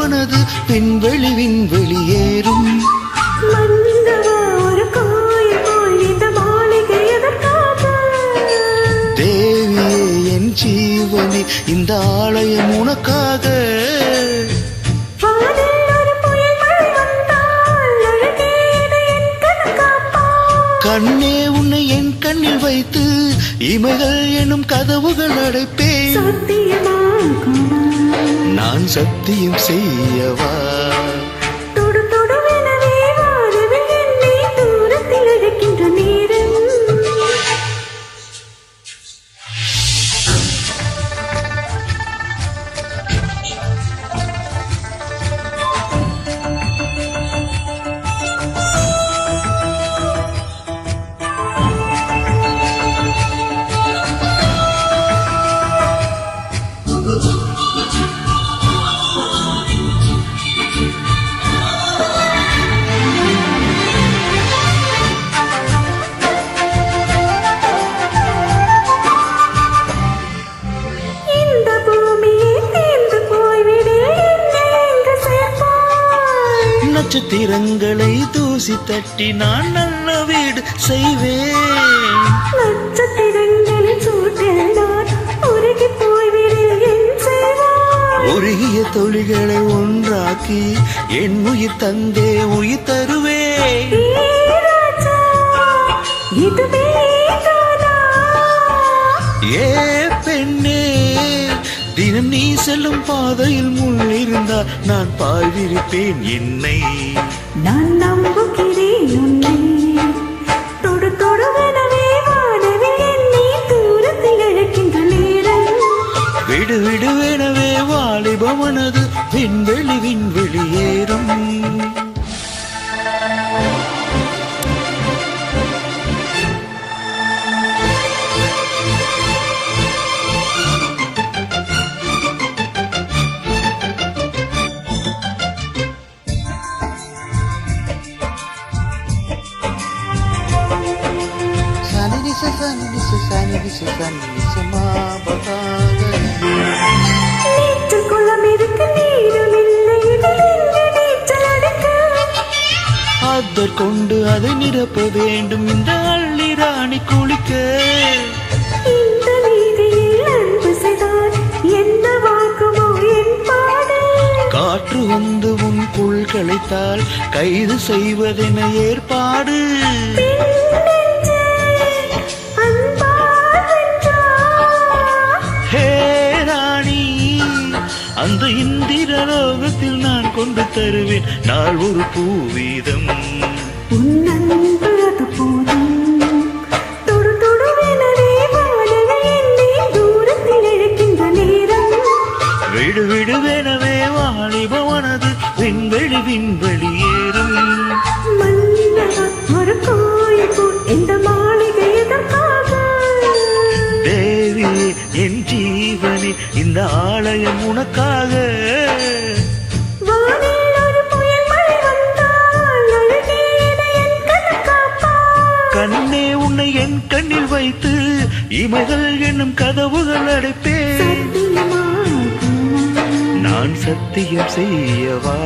வாலிபவனது விண்வெளி விண்வெளியேறும் தேவியே என் ஜீவனே இந்த ஆலயம் உனக்காக. கண்ணே உன்னை என் கண்ணில் வைத்து இமைகள் எனும் கதவுகள் அடைப்பேன். நான் சத்தியம் செய்யவா? நட்சத்திரங்களை தூசி தட்டி நான் நல்ல வீடு செய்வேன். செய்வாய் உருகிய தொழில்களை ஒன்றாக்கி என் உயிர் தந்தே உயிர் தருவேன். ஏ பெண்ணே தினம் நீ செல்லும் பாதையில் முள் இருந்தால் நான் பாய் விரிப்பேன் என்னை. நான் நம்புகிறேன் உன்னை. தொடு தொடுவெனவே வானவில் என்னை தூரத்தில் அழைக்கின்ற நேரம். விடு விடுவெனவே வாலிபமனது விண்வெளி எங்கு நீச்சல் அடிக்க அதற்கொண்டு அதை நிரப்ப வேண்டும் இந்த அள்ளி ராணி குளிக்க. காற்று வந்து உன் புல் களைத்தால் கைது செய்வதென ஏற்பாடு. அந்த இந்திர லோகத்தில் நான் கொண்டு தருவேன். நாள் ஒரு பூவீதம் விடு விடுவெனவே வாலிபவனது விண்வெளி விண்வெளி ஏறும். தேவி என் ஜீவனே இந்த ஆலயம் உனக்காக. கண்ணே உன்னை என் கண்ணில் வைத்து இமைகள் என்னும் கதவுகள் அடைப்பேன். நான் சத்தியம் செய்யவா?